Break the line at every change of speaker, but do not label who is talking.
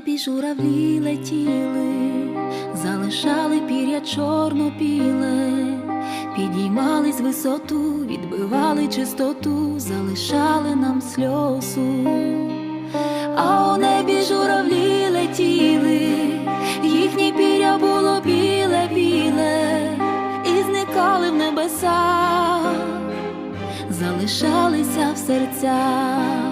небі журавлі летіли, залишали пір'я чорно-біле, підіймались висоту, відбивали чистоту, залишали нам сльозу. А у небі журавлі летіли, їхнє пір'я було біле-біле, і зникали в небесах, залишалися в серцях,